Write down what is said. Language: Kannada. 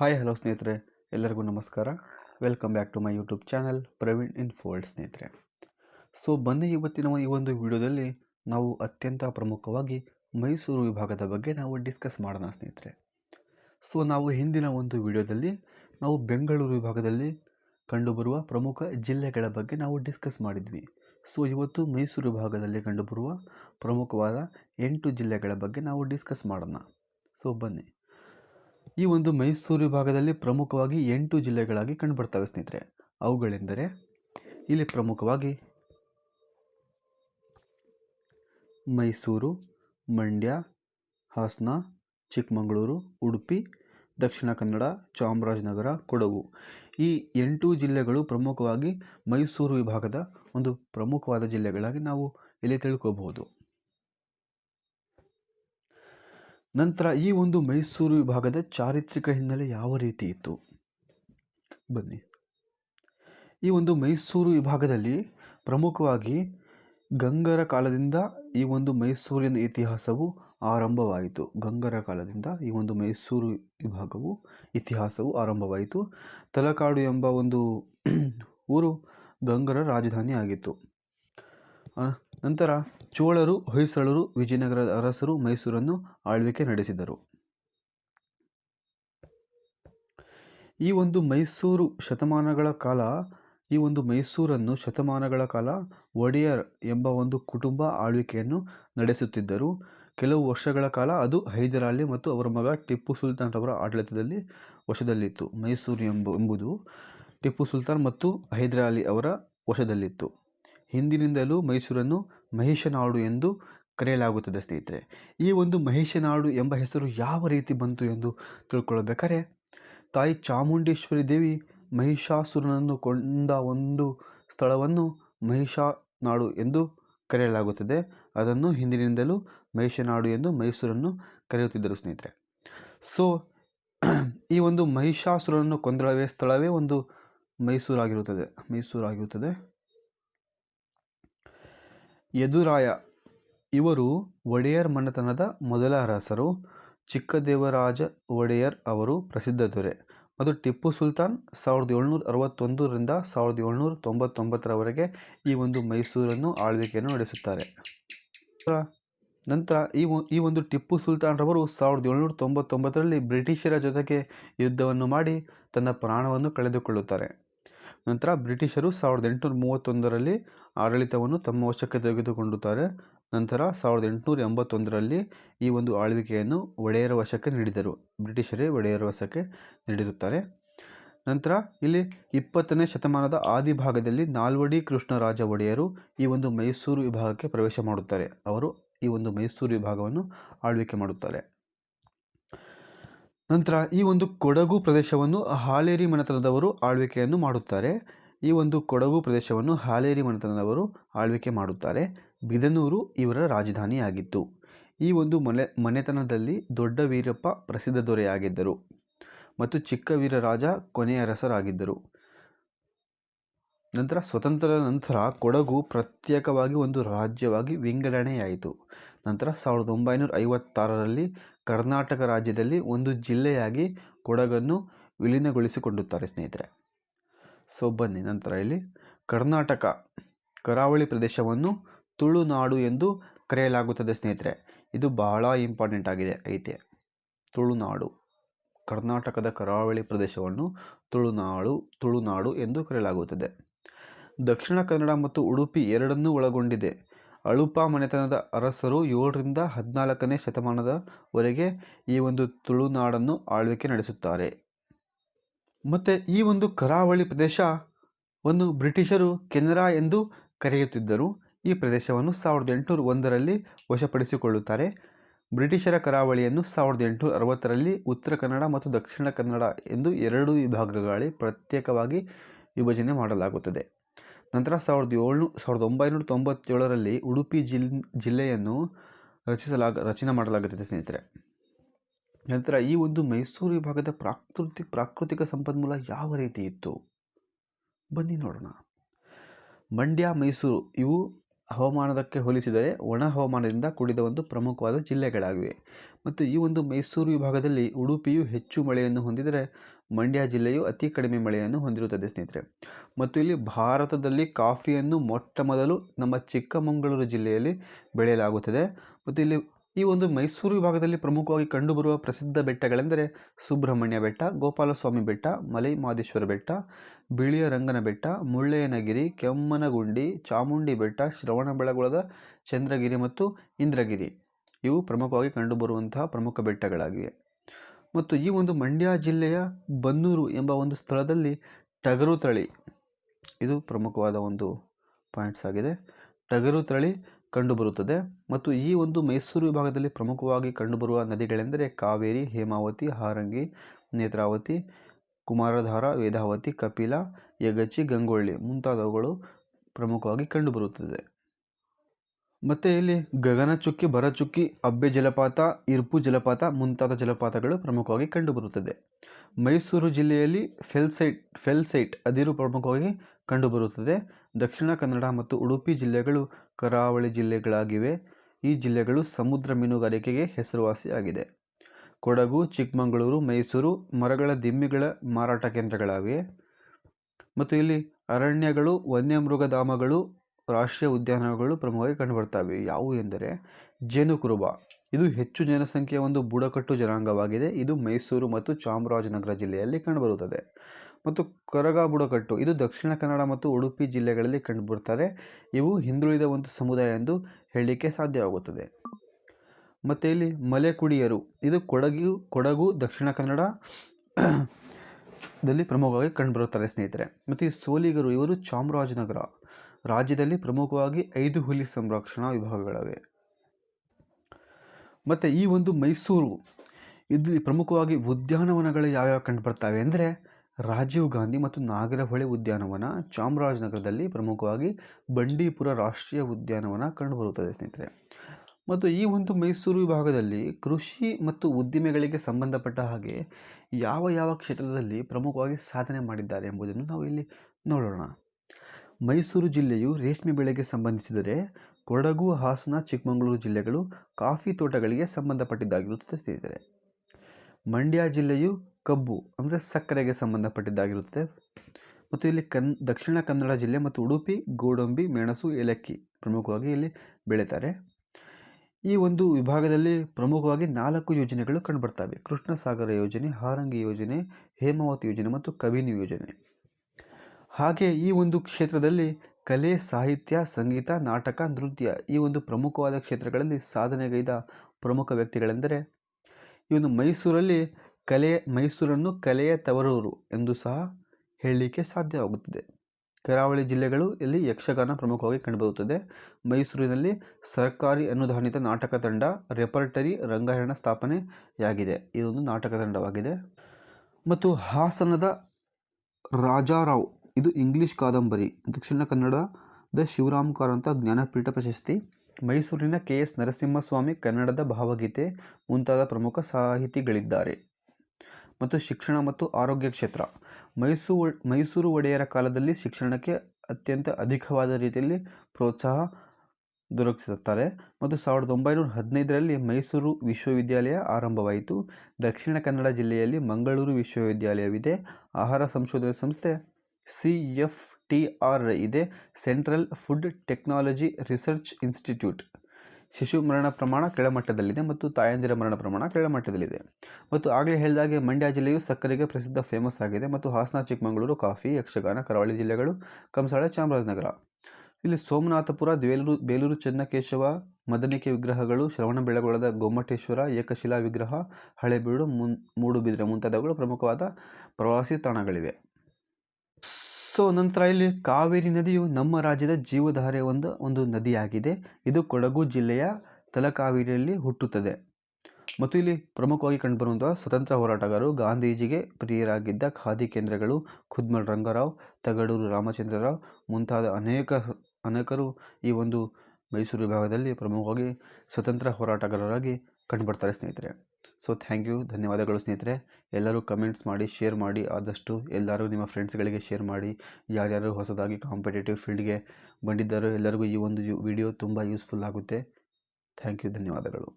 ಹಾಯ್, ಹಲೋ ಸ್ನೇಹಿತರೆ. ಎಲ್ಲರಿಗೂ ನಮಸ್ಕಾರ. Welcome back to my YouTube channel Praveen in fold ಸ್ನೇಹಿತರೆ. ಸೊ ಬನ್ನಿ ಇವತ್ತಿನ ಈ ಒಂದು ವಿಡಿಯೋದಲ್ಲಿ ನಾವು ಅತ್ಯಂತ ಪ್ರಮುಖವಾಗಿ ಮೈಸೂರು ವಿಭಾಗದ ಬಗ್ಗೆ ನಾವು ಡಿಸ್ಕಸ್ ಮಾಡೋಣ ಸ್ನೇಹಿತರೆ. ಸೊ ನಾವು ಹಿಂದಿನ ಒಂದು ವಿಡಿಯೋದಲ್ಲಿ ನಾವು ಬೆಂಗಳೂರು ವಿಭಾಗದಲ್ಲಿ ಕಂಡುಬರುವ ಪ್ರಮುಖ ಜಿಲ್ಲೆಗಳ ಬಗ್ಗೆ ನಾವು ಡಿಸ್ಕಸ್ ಮಾಡಿದ್ವಿ. ಸೊ ಇವತ್ತು ಮೈಸೂರು ವಿಭಾಗದಲ್ಲಿ ಕಂಡುಬರುವ ಪ್ರಮುಖವಾದ ಎಂಟು ಜಿಲ್ಲೆಗಳ ಬಗ್ಗೆ ನಾವು ಡಿಸ್ಕಸ್ ಮಾಡೋಣ. ಸೊ ಬನ್ನಿ. ಈ ಒಂದು ಮೈಸೂರು ವಿಭಾಗದಲ್ಲಿ ಪ್ರಮುಖವಾಗಿ ಎಂಟು ಜಿಲ್ಲೆಗಳಾಗಿ ಕಂಡುಬರ್ತವೆ ಸ್ನೇಹಿತರೆ. ಅವುಗಳೆಂದರೆ ಇಲ್ಲಿ ಪ್ರಮುಖವಾಗಿ ಮೈಸೂರು, ಮಂಡ್ಯ, ಹಾಸನ, ಚಿಕ್ಕಮಗಳೂರು, ಉಡುಪಿ, ದಕ್ಷಿಣ ಕನ್ನಡ, ಚಾಮರಾಜನಗರ, ಕೊಡಗು. ಈ ಎಂಟು ಜಿಲ್ಲೆಗಳು ಪ್ರಮುಖವಾಗಿ ಮೈಸೂರು ವಿಭಾಗದ ಒಂದು ಪ್ರಮುಖವಾದ ಜಿಲ್ಲೆಗಳಾಗಿ ನಾವು ಇಲ್ಲಿ ತಿಳ್ಕೋಬಹುದು. ನಂತರ ಈ ಒಂದು ಮೈಸೂರು ವಿಭಾಗದ ಚಾರಿತ್ರಿಕ ಹಿನ್ನೆಲೆ ಯಾವ ರೀತಿ ಇತ್ತು? ಬನ್ನಿ. ಈ ಒಂದು ಮೈಸೂರು ವಿಭಾಗದಲ್ಲಿ ಪ್ರಮುಖವಾಗಿ ಗಂಗರ ಕಾಲದಿಂದ ಈ ಒಂದು ಮೈಸೂರಿನ ಇತಿಹಾಸವು ಆರಂಭವಾಯಿತು. ಗಂಗರ ಕಾಲದಿಂದ ಈ ಒಂದು ಮೈಸೂರು ವಿಭಾಗವು ಇತಿಹಾಸವು ಆರಂಭವಾಯಿತು. ತಲಕಾಡು ಎಂಬ ಒಂದು ಊರು ಗಂಗರ ರಾಜಧಾನಿ ಆಗಿತ್ತು ನಂತರ ಚೋಳರು, ಹೊಯ್ಸಳರು ವಿಜಯನಗರದ ಅರಸರು ಮೈಸೂರನ್ನು ಆಳ್ವಿಕೆ ನಡೆಸಿದರು. ಈ ಒಂದು ಮೈಸೂರು ಶತಮಾನಗಳ ಕಾಲ, ಈ ಒಂದು ಮೈಸೂರನ್ನು ಶತಮಾನಗಳ ಕಾಲ ಒಡೆಯರ್ ಎಂಬ ಒಂದು ಕುಟುಂಬ ಆಳ್ವಿಕೆಯನ್ನು ನಡೆಸುತ್ತಿದ್ದರು. ಕೆಲವು ವರ್ಷಗಳ ಕಾಲ ಅದು ಹೈದರಾಲಿ ಮತ್ತು ಅವರ ಮಗ ಟಿಪ್ಪು ಸುಲ್ತಾನ್ ಅವರ ಆಡಳಿತದಲ್ಲಿ ವಶದಲ್ಲಿತ್ತು. ಮೈಸೂರು ಎಂಬ, ಎಂಬುದು ಟಿಪ್ಪು ಸುಲ್ತಾನ್ ಮತ್ತು ಹೈದರಾಲಿ ಅವರ ವಶದಲ್ಲಿತ್ತು. ಹಿಂದಿನಿಂದಲೂ ಮೈಸೂರನ್ನು ಮಹಿಷನಾಡು ಎಂದು ಕರೆಯಲಾಗುತ್ತದೆ ಸ್ನೇಹಿತರೆ. ಈ ಒಂದು ಮಹಿಷನಾಡು ಎಂಬ ಹೆಸರು ಯಾವ ರೀತಿ ಬಂತು ಎಂದು ತಿಳ್ಕೊಳ್ಬೇಕಾರೆ ತಾಯಿ ಚಾಮುಂಡೇಶ್ವರಿ ದೇವಿ ಮಹಿಷಾಸುರನನ್ನು ಕೊಂದ ಒಂದು ಸ್ಥಳವನ್ನು ಮಹಿಷಾನಾಡು ಎಂದು ಕರೆಯಲಾಗುತ್ತದೆ. ಅದನ್ನು ಹಿಂದಿನಿಂದಲೂ ಮಹಿಷನಾಡು ಎಂದು ಮೈಸೂರನ್ನು ಕರೆಯುತ್ತಿದ್ದರು ಸ್ನೇಹಿತರೆ. ಸೊ ಈ ಒಂದು ಮಹಿಷಾಸುರನನ್ನು ಕೊಂದಳವೇ ಸ್ಥಳವೇ ಒಂದು ಮೈಸೂರಾಗಿರುತ್ತದೆ ಮೈಸೂರಾಗಿರುತ್ತದೆ. ಯದುರಾಯ. ಇವರು ಒಡೆಯರ್ ಮನೆತನದ ಮೊದಲ ಅರಸರು, ಚಿಕ್ಕದೇವರಾಜ ಒಡೆಯರ್ ಅವರು ಪ್ರಸಿದ್ಧ ದೊರೆ. ಮತ್ತು ಟಿಪ್ಪು ಸುಲ್ತಾನ್ ಸಾವಿರದ ಏಳ್ನೂರ ಅರವತ್ತೊಂದರಿಂದ ಸಾವಿರದ ಏಳ್ನೂರ ತೊಂಬತ್ತೊಂಬತ್ತರವರೆಗೆ ಈ ಒಂದು ಮೈಸೂರನ್ನು ಆಳ್ವಿಕೆಯನ್ನು ನಡೆಸುತ್ತಾರೆ. ನಂತರ- ಈ ಈ ಒಂದು ಟಿಪ್ಪು ಸುಲ್ತಾನ್ ರವರು ಸಾವಿರದ ಏಳ್ನೂರ ತೊಂಬತ್ತೊಂಬತ್ತರಲ್ಲಿ ಬ್ರಿಟಿಷರ ಜೊತೆಗೆ ಯುದ್ಧವನ್ನು ಮಾಡಿ ತನ್ನ ಪ್ರಾಣವನ್ನು ಕಳೆದುಕೊಳ್ಳುತ್ತಾರೆ. ನಂತರ ಬ್ರಿಟಿಷರು ಸಾವಿರದ ಎಂಟುನೂರ ಮೂವತ್ತೊಂದರಲ್ಲಿ ಆಡಳಿತವನ್ನು ತಮ್ಮ ವಶಕ್ಕೆ ತೆಗೆದುಕೊಂಡುತ್ತಾರೆ. ನಂತರ ಸಾವಿರದ ಎಂಟುನೂರ ಎಂಬತ್ತೊಂದರಲ್ಲಿ ಈ ಒಂದು ಆಳ್ವಿಕೆಯನ್ನು ಒಡೆಯರ ವಶಕ್ಕೆ ನೀಡಿದರು. ಬ್ರಿಟಿಷರೇ ಒಡೆಯರ ವಶಕ್ಕೆ ನೀಡಿರುತ್ತಾರೆ. ನಂತರ ಇಲ್ಲಿ ಇಪ್ಪತ್ತನೇ ಶತಮಾನದ ಆದಿಭಾಗದಲ್ಲಿ ನಾಲ್ವಡಿ ಕೃಷ್ಣರಾಜ ಒಡೆಯರು ಈ ಒಂದು ಮೈಸೂರು ವಿಭಾಗಕ್ಕೆ ಪ್ರವೇಶ ಮಾಡುತ್ತಾರೆ. ಅವರು ಈ ಒಂದು ಮೈಸೂರು ವಿಭಾಗವನ್ನು ಆಳ್ವಿಕೆ ಮಾಡುತ್ತಾರೆ. ನಂತರ ಈ ಒಂದು ಕೊಡಗು ಪ್ರದೇಶವನ್ನು ಹಾಲೇರಿ ಮನೆತನದವರು ಆಳ್ವಿಕೆಯನ್ನು ಮಾಡುತ್ತಾರೆ. ಈ ಒಂದು ಕೊಡಗು ಪ್ರದೇಶವನ್ನು ಹಾಲೇರಿ ಮನೆತನದವರು ಆಳ್ವಿಕೆ ಮಾಡುತ್ತಾರೆ. ಬಿದನೂರು ಇವರ ರಾಜಧಾನಿಯಾಗಿತ್ತು. ಈ ಒಂದು ಮನೆ, ಮನೆತನದಲ್ಲಿ ದೊಡ್ಡ ವೀರಪ್ಪ ಪ್ರಸಿದ್ಧ ದೊರೆಯಾಗಿದ್ದರು ಮತ್ತು ಚಿಕ್ಕ ವೀರರಾಜ ಕೊನೆಯ ಅರಸರಾಗಿದ್ದರು. ನಂತರ ಸ್ವತಂತ್ರದ ನಂತರ ಕೊಡಗು ಪ್ರತ್ಯೇಕವಾಗಿ ಒಂದು ರಾಜ್ಯವಾಗಿ ವಿಂಗಡಣೆಯಾಯಿತು. ನಂತರ ಸಾವಿರದ ಒಂಬೈನೂರ ಐವತ್ತಾರರಲ್ಲಿ ಕರ್ನಾಟಕ ರಾಜ್ಯದಲ್ಲಿ ಒಂದು ಜಿಲ್ಲೆಯಾಗಿ ಕೊಡಗನ್ನು ವಿಲೀನಗೊಳಿಸಿಕೊಂಡುತ್ತಾರೆ ಸ್ನೇಹಿತರೆ. ಸೊ, ಬನ್ನಿ ನಂತರ ಇಲ್ಲಿ. ಕರ್ನಾಟಕ ಕರಾವಳಿ ಪ್ರದೇಶವನ್ನು ತುಳುನಾಡು ಎಂದು ಕರೆಯಲಾಗುತ್ತದೆ ಸ್ನೇಹಿತರೆ. ಇದು ಬಹಳ ಇಂಪಾರ್ಟೆಂಟ್ ಆಗಿದೆ ಐತೆ. ತುಳುನಾಡು, ಕರ್ನಾಟಕದ ಕರಾವಳಿ ಪ್ರದೇಶವನ್ನು ತುಳುನಾಡು ತುಳುನಾಡು ಎಂದು ಕರೆಯಲಾಗುತ್ತದೆ. ದಕ್ಷಿಣ ಕನ್ನಡ ಮತ್ತು ಉಡುಪಿ ಎರಡನ್ನೂ ಒಳಗೊಂಡಿದೆ. ಅಳುಪ ಮನೆತನದ ಅರಸರು ಏಳರಿಂದ ಹದಿನಾಲ್ಕನೇ ಶತಮಾನದವರೆಗೆ ಈ ಒಂದು ತುಳುನಾಡನ್ನು ಆಳ್ವಿಕೆ ನಡೆಸುತ್ತಾರೆ. ಮತ್ತು ಈ ಒಂದು ಕರಾವಳಿ ಪ್ರದೇಶವನ್ನು ಬ್ರಿಟಿಷರು ಕೆನರಾ ಎಂದು ಕರೆಯುತ್ತಿದ್ದರು. ಈ ಪ್ರದೇಶವನ್ನು ಸಾವಿರದ ಎಂಟುನೂರ ಒಂದರಲ್ಲಿ ವಶಪಡಿಸಿಕೊಳ್ಳುತ್ತಾರೆ. ಬ್ರಿಟಿಷರ ಕರಾವಳಿಯನ್ನು ಸಾವಿರದ ಎಂಟುನೂರ ಅರವತ್ತರಲ್ಲಿ ಉತ್ತರ ಕನ್ನಡ ಮತ್ತು ದಕ್ಷಿಣ ಕನ್ನಡ ಎಂದು ಎರಡು ವಿಭಾಗಗಳಲ್ಲಿ ಪ್ರತ್ಯೇಕವಾಗಿ ವಿಭಜನೆ ಮಾಡಲಾಗುತ್ತದೆ. ನಂತರ ಸಾವಿರದ ಏಳ್ನೂ ಸಾವಿರದ ಒಂಬೈನೂರ ತೊಂಬತ್ತೇಳರಲ್ಲಿ ಉಡುಪಿ ಜಿಲ್, ಜಿಲ್ಲೆಯನ್ನು ರಚಿಸಲಾಗ, ರಚನೆ ಮಾಡಲಾಗುತ್ತದೆ ಸ್ನೇಹಿತರೆ. ನಂತರ ಈ ಒಂದು ಮೈಸೂರು ವಿಭಾಗದ ಪ್ರಾಕೃತಿಕ ಪ್ರಾಕೃತಿಕ ಸಂಪನ್ಮೂಲ ಯಾವ ರೀತಿ ಇತ್ತು? ಬನ್ನಿ ನೋಡೋಣ. ಮಂಡ್ಯ, ಮೈಸೂರು ಇವು ಹವಾಮಾನದಕ್ಕೆ ಹೋಲಿಸಿದರೆ ಒಣ ಹವಾಮಾನದಿಂದ ಕೂಡಿದ ಒಂದು ಪ್ರಮುಖವಾದ ಜಿಲ್ಲೆಗಳಾಗಿವೆ. ಮತ್ತು ಈ ಒಂದು ಮೈಸೂರು ವಿಭಾಗದಲ್ಲಿ ಉಡುಪಿಯು ಹೆಚ್ಚು ಮಳೆಯನ್ನು ಹೊಂದಿದರೆ ಮಂಡ್ಯ ಜಿಲ್ಲೆಯು ಅತಿ ಕಡಿಮೆ ಮಳೆಯನ್ನು ಹೊಂದಿರುತ್ತದೆ ಸ್ನೇಹಿತರೆ. ಮತ್ತು ಇಲ್ಲಿ ಭಾರತದಲ್ಲಿ ಕಾಫಿಯನ್ನು ಮೊಟ್ಟ ಮೊದಲು ನಮ್ಮ ಚಿಕ್ಕಮಗಳೂರು ಜಿಲ್ಲೆಯಲ್ಲಿ ಬೆಳೆಯಲಾಗುತ್ತದೆ. ಮತ್ತು ಇಲ್ಲಿ ಈ ಒಂದು ಮೈಸೂರು ವಿಭಾಗದಲ್ಲಿ ಪ್ರಮುಖವಾಗಿ ಕಂಡುಬರುವ ಪ್ರಸಿದ್ಧ ಬೆಟ್ಟಗಳೆಂದರೆ ಸುಬ್ರಹ್ಮಣ್ಯ ಬೆಟ್ಟ, ಗೋಪಾಲಸ್ವಾಮಿ ಬೆಟ್ಟ ಮಲೈ ಮಹದೇಶ್ವರ ಬೆಟ್ಟ ಬಿಳಿಯ ರಂಗನ ಬೆಟ್ಟ, ಮುಳ್ಳಯ್ಯನಗಿರಿ, ಕೆಮ್ಮನಗುಂಡಿ, ಚಾಮುಂಡಿ ಬೆಟ್ಟ, ಶ್ರವಣಬೆಳಗೊಳದ ಚಂದ್ರಗಿರಿ ಮತ್ತು ಇಂದ್ರಗಿರಿ. ಇವು ಪ್ರಮುಖವಾಗಿ ಕಂಡುಬರುವಂತಹ ಪ್ರಮುಖ ಬೆಟ್ಟಗಳಾಗಿವೆ. ಮತ್ತು ಈ ಒಂದು ಮಂಡ್ಯ ಜಿಲ್ಲೆಯ ಬನ್ನೂರು ಎಂಬ ಒಂದು ಸ್ಥಳದಲ್ಲಿ ಟಗರು ತಳಿ ಇದು ಪ್ರಮುಖವಾದ ಒಂದು ಪಾಯಿಂಟ್ಸ್ ಆಗಿದೆ. ಟಗರು ತಳಿ ಕಂಡುಬರುತ್ತದೆ. ಮತ್ತು ಈ ಒಂದು ಮೈಸೂರು ವಿಭಾಗದಲ್ಲಿ ಪ್ರಮುಖವಾಗಿ ಕಂಡುಬರುವ ನದಿಗಳೆಂದರೆ ಕಾವೇರಿ, ಹೇಮಾವತಿ, ಹಾರಂಗಿ, ನೇತ್ರಾವತಿ, ಕುಮಾರಧಾರ, ವೇದಾವತಿ, ಕಪಿಲ, ಯಗಚಿ, ಗಂಗೊಳ್ಳಿ ಮುಂತಾದವುಗಳು ಪ್ರಮುಖವಾಗಿ ಕಂಡುಬರುತ್ತದೆ. ಮತ್ತು ಇಲ್ಲಿ ಗಗನಚುಕ್ಕಿ ಭರಚುಕ್ಕಿ ಅಬ್ಬೆ ಜಲಪಾತ, ಇರ್ಪು ಜಲಪಾತ ಮುಂತಾದ ಜಲಪಾತಗಳು ಪ್ರಮುಖವಾಗಿ ಕಂಡುಬರುತ್ತದೆ. ಮೈಸೂರು ಜಿಲ್ಲೆಯಲ್ಲಿ ಫೆಲ್ಸೈಟ್ ಫೆಲ್ಸೈಟ್ ಅದಿರು ಪ್ರಮುಖವಾಗಿ ಕಂಡುಬರುತ್ತದೆ. ದಕ್ಷಿಣ ಕನ್ನಡ ಮತ್ತು ಉಡುಪಿ ಜಿಲ್ಲೆಗಳು ಕರಾವಳಿ ಜಿಲ್ಲೆಗಳಾಗಿವೆ. ಈ ಜಿಲ್ಲೆಗಳು ಸಮುದ್ರ ಮೀನುಗಾರಿಕೆಗೆ ಹೆಸರುವಾಸಿಯಾಗಿದೆ. ಕೊಡಗು, ಚಿಕ್ಕಮಗಳೂರು, ಮೈಸೂರು ಮರಗಳ ದಿಮ್ಮಿಗಳ ಮಾರಾಟ ಕೇಂದ್ರಗಳಾಗಿವೆ. ಮತ್ತು ಇಲ್ಲಿ ಅರಣ್ಯಗಳು, ವನ್ಯಮೃಗಧಾಮಗಳು ರಾಷ್ಟ್ರೀಯ ಉದ್ಯಾನಗಳು ಪ್ರಮುಖವಾಗಿ ಕಂಡುಬರ್ತವೆ. ಯಾವುವು ಎಂದರೆ, ಜೇನುಕುರುಬ. ಇದು ಹೆಚ್ಚು ಜನಸಂಖ್ಯೆಯ ಒಂದು ಬುಡಕಟ್ಟು ಜನಾಂಗವಾಗಿದೆ. ಇದು ಮೈಸೂರು ಮತ್ತು ಚಾಮರಾಜನಗರ ಜಿಲ್ಲೆಯಲ್ಲಿ ಕಂಡುಬರುತ್ತದೆ. ಮತ್ತು ಕೊರಗ ಬುಡಕಟ್ಟು. ಇದು ದಕ್ಷಿಣ ಕನ್ನಡ ಮತ್ತು ಉಡುಪಿ ಜಿಲ್ಲೆಗಳಲ್ಲಿ ಕಂಡುಬರುತ್ತಾರೆ. ಇವು ಹಿಂದುಳಿದ ಒಂದು ಸಮುದಾಯ ಎಂದು ಹೇಳಲಿಕ್ಕೆ ಸಾಧ್ಯವಾಗುತ್ತದೆ. ಮತ್ತು ಇಲ್ಲಿ ಮಲೆಕುಡಿಯರು. ಇದು ಕೊಡಗು ಕೊಡಗು, ದಕ್ಷಿಣ ಕನ್ನಡ ದಲ್ಲಿ ಪ್ರಮುಖವಾಗಿ ಕಂಡುಬರುತ್ತಾರೆ ಸ್ನೇಹಿತರೆ. ಮತ್ತು ಈ ಸೋಲಿಗರು ಇವರು ಚಾಮರಾಜನಗರ. ರಾಜ್ಯದಲ್ಲಿ ಪ್ರಮುಖವಾಗಿ ಐದು ಹುಲಿ ಸಂರಕ್ಷಣಾ ವಿಭಾಗಗಳಿವೆ ಮತ್ತು ಈ ಒಂದು ಮೈಸೂರು ಇಲ್ಲಿ ಪ್ರಮುಖವಾಗಿ ಉದ್ಯಾನವನಗಳು ಯಾವ್ಯಾವ ಕಂಡುಬರ್ತವೆ ಅಂದರೆ ರಾಜೀವ್ ಗಾಂಧಿ ಮತ್ತು ನಾಗರಹೊಳೆ ಉದ್ಯಾನವನ, ಚಾಮರಾಜನಗರದಲ್ಲಿ ಪ್ರಮುಖವಾಗಿ ಬಂಡೀಪುರ ರಾಷ್ಟ್ರೀಯ ಉದ್ಯಾನವನ ಕಂಡುಬರುತ್ತದೆ ಸ್ನೇಹಿತರೆ. ಮತ್ತು ಈ ಒಂದು ಮೈಸೂರು ವಿಭಾಗದಲ್ಲಿ ಕೃಷಿ ಮತ್ತು ಉದ್ದಿಮೆಗಳಿಗೆ ಸಂಬಂಧಪಟ್ಟ ಹಾಗೆ ಯಾವ ಯಾವ ಕ್ಷೇತ್ರದಲ್ಲಿ ಪ್ರಮುಖವಾಗಿ ಸಾಧನೆ ಮಾಡಿದ್ದಾರೆ ಎಂಬುದನ್ನು ನಾವು ಇಲ್ಲಿ ನೋಡೋಣ. ಮೈಸೂರು ಜಿಲ್ಲೆಯು ರೇಷ್ಮೆ ಬೆಳೆಗೆ ಸಂಬಂಧಿಸಿದರೆ ಕೊಡಗು, ಹಾಸನ, ಚಿಕ್ಕಮಗಳೂರು ಜಿಲ್ಲೆಗಳು ಕಾಫಿ ತೋಟಗಳಿಗೆ ಸಂಬಂಧಪಟ್ಟಿದ್ದಾಗಿರುತ್ತದೆ ಸ್ನೇಹಿತರೆ ಮಂಡ್ಯ ಜಿಲ್ಲೆಯು ಕಬ್ಬು, ಅಂದರೆ ಸಕ್ಕರೆಗೆ ಸಂಬಂಧಪಟ್ಟಿದ್ದಾಗಿರುತ್ತದೆ ಮತ್ತು ಇಲ್ಲಿ ಕನ್, ದಕ್ಷಿಣ ಕನ್ನಡ ಜಿಲ್ಲೆ ಮತ್ತು ಉಡುಪಿ, ಗೋಡಂಬಿ, ಮೆಣಸು, ಏಲಕ್ಕಿ ಪ್ರಮುಖವಾಗಿ ಇಲ್ಲಿ ಬೆಳೀತಾರೆ. ಈ ಒಂದು ವಿಭಾಗದಲ್ಲಿ ಪ್ರಮುಖವಾಗಿ ನಾಲ್ಕು ಯೋಜನೆಗಳು ಕಂಡುಬರ್ತವೆ. ಕೃಷ್ಣ ಸಾಗರ ಯೋಜನೆ, ಹಾರಂಗಿ ಯೋಜನೆ, ಹೇಮಾವತಿ ಯೋಜನೆ ಮತ್ತು ಕಬಿನಿ ಯೋಜನೆ. ಹಾಗೆ ಈ ಒಂದು ಕ್ಷೇತ್ರದಲ್ಲಿ ಕಲೆ, ಸಾಹಿತ್ಯ, ಸಂಗೀತ, ನಾಟಕ, ನೃತ್ಯ ಈ ಒಂದು ಪ್ರಮುಖವಾದ ಕ್ಷೇತ್ರಗಳಲ್ಲಿ ಸಾಧನೆಗೈದ ಪ್ರಮುಖ ವ್ಯಕ್ತಿಗಳೆಂದರೆ ಇವನು ಮೈಸೂರಲ್ಲಿ ಕಲೆ, ಮೈಸೂರನ್ನು ಕಲೆಯ ತವರೂರು ಎಂದು ಸಹ ಹೇಳಲಿಕ್ಕೆ ಸಾಧ್ಯವಾಗುತ್ತದೆ. ಕರಾವಳಿ ಜಿಲ್ಲೆಗಳು ಇಲ್ಲಿ ಯಕ್ಷಗಾನ ಪ್ರಮುಖವಾಗಿ ಕಂಡುಬರುತ್ತದೆ. ಮೈಸೂರಿನಲ್ಲಿ ಸರ್ಕಾರಿ ಅನುದಾನಿತ ನಾಟಕ ತಂಡ, ರೆಪರ್ಟರಿ ರಂಗಾಯಣ ಸ್ಥಾಪನೆಯಾಗಿದೆ. ಇದೊಂದು ನಾಟಕ ತಂಡವಾಗಿದೆ. ಮತ್ತು ಹಾಸನದ ರಾಜಾರಾವ್ ಇದು ಇಂಗ್ಲಿಷ್ ಕಾದಂಬರಿ, ದಕ್ಷಿಣ ಕನ್ನಡದ ಶಿವರಾಮ್ ಕಾರಂತ ಜ್ಞಾನಪೀಠ ಪ್ರಶಸ್ತಿ. ಮೈಸೂರಿನ ಕೆ. ಎಸ್. ನರಸಿಂಹಸ್ವಾಮಿ ಕನ್ನಡದ ಭಾವಗೀತೆ ಮುಂತಾದ ಪ್ರಮುಖ ಸಾಹಿತಿಗಳಿದ್ದಾರೆ. ಮತ್ತು ಶಿಕ್ಷಣ ಮತ್ತು ಆರೋಗ್ಯ ಕ್ಷೇತ್ರ. ಮೈಸೂರು ಮೈಸೂರು ಒಡೆಯರ ಕಾಲದಲ್ಲಿ ಶಿಕ್ಷಣಕ್ಕೆ ಅತ್ಯಂತ ಅಧಿಕವಾದ ರೀತಿಯಲ್ಲಿ ಪ್ರೋತ್ಸಾಹ ದೊರಕಿಸುತ್ತಾರೆ. ಮತ್ತು ಸಾವಿರದ ಒಂಬೈನೂರ ಹದಿನೈದರಲ್ಲಿ ಮೈಸೂರು ವಿಶ್ವವಿದ್ಯಾಲಯ ಆರಂಭವಾಯಿತು. ದಕ್ಷಿಣ ಕನ್ನಡ ಜಿಲ್ಲೆಯಲ್ಲಿ ಮಂಗಳೂರು ವಿಶ್ವವಿದ್ಯಾಲಯವಿದೆ. ಆಹಾರ ಸಂಶೋಧನೆ ಸಂಸ್ಥೆ ಸಿ ಎಫ್ ಟಿ ಆರ್ ಇದೆ. Central food technology research institute. ಶಿಶು ಮರಣ ಪ್ರಮಾಣ ಕೆಳಮಟ್ಟದಲ್ಲಿದೆ ಮತ್ತು ತಾಯಂದಿರ ಮರಣ ಪ್ರಮಾಣ ಕೆಳಮಟ್ಟದಲ್ಲಿದೆ. ಮತ್ತು ಆಗಲೇ ಹೇಳಿದಾಗೆ ಮಂಡ್ಯ ಜಿಲ್ಲೆಯು ಸಕ್ಕರೆಗೆ ಪ್ರಸಿದ್ಧ ಫೇಮಸ್ ಆಗಿದೆ ಮತ್ತು ಹಾಸನ, ಚಿಕ್ಕಮಗಳೂರು, ಕಾಫಿ, ಯಕ್ಷಗಾನ, ಕರಾವಳಿ ಜಿಲ್ಲೆಗಳು, ಕಂಸಾಳೆ, ಚಾಮರಾಜನಗರ. ಇಲ್ಲಿ ಸೋಮನಾಥಪುರ ಬೇಲೂರು ಬೇಲೂರು, ಚೆನ್ನಕೇಶವ, ಮದನಿಕೆ ವಿಗ್ರಹಗಳು, ಶ್ರವಣಬೆಳಗೊಳದ ಗೊಮ್ಮಟೇಶ್ವರ, ಏಕಶಿಲಾ ವಿಗ್ರಹ, ಹಳೆಬೀಡು, ಮುನ್, ಮೂಡುಬಿದಿರೆ ಮುಂತಾದವುಗಳು ಪ್ರಮುಖವಾದ ಪ್ರವಾಸಿ ತಾಣಗಳಿವೆ. ಸೊ ನಂತರ ಇಲ್ಲಿ ಕಾವೇರಿ ನದಿಯು ನಮ್ಮ ರಾಜ್ಯದ ಜೀವಧಾರೆ ಒಂದು ಒಂದು ನದಿಯಾಗಿದೆ. ಇದು ಕೊಡಗು ಜಿಲ್ಲೆಯ ತಲಕಾವೇರಿಯಲ್ಲಿ ಹುಟ್ಟುತ್ತದೆ. ಮತ್ತು ಇಲ್ಲಿ ಪ್ರಮುಖವಾಗಿ ಕಂಡುಬರುವಂತಹ ಸ್ವತಂತ್ರ ಹೋರಾಟಗಾರರು ಗಾಂಧೀಜಿಗೆ ಪ್ರಿಯರಾಗಿದ್ದ ಖಾದಿ ಕೇಂದ್ರಗಳು ಖುದ್ಮಲ್ ರಂಗರಾವ್, ತಗಡೂರು ರಾಮಚಂದ್ರರಾವ್ ಮುಂತಾದ ಅನೇಕ, ಅನೇಕರು ಈ ಒಂದು ಮೈಸೂರು ವಿಭಾಗದಲ್ಲಿ ಪ್ರಮುಖವಾಗಿ ಸ್ವತಂತ್ರ ಹೋರಾಟಗಾರರಾಗಿ ಕಂಡುಬರ್ತಾರೆ ಸ್ನೇಹಿತರೆ. ಸೊ ಥ್ಯಾಂಕ್ ಯು ಧನ್ಯವಾದಗಳು ಸ್ನೇಹಿತರೆ. ಎಲ್ಲರೂ ಕಮೆಂಟ್ಸ್ ಮಾಡಿ ಶೇರ್ ಮಾಡಿ, ಆದಷ್ಟು ಎಲ್ಲರೂ ನಿಮ್ಮ ಫ್ರೆಂಡ್ಸ್ಗಳಿಗೆ ಶೇರ್ ಮಾಡಿ, ಯಾರ್ಯಾರು ಹೊಸದಾಗಿ ಕಾಂಪಿಟೇಟಿವ್ ಫೀಲ್ಡ್ಗೆ ಬಂದಿದ್ದಾರೋ ಎಲ್ಲರಿಗೂ ಈ ಒಂದು ವಿಡಿಯೋ ತುಂಬ ಯೂಸ್ಫುಲ್ ಆಗುತ್ತೆ. ಥ್ಯಾಂಕ್ ಯು ಧನ್ಯವಾದಗಳು.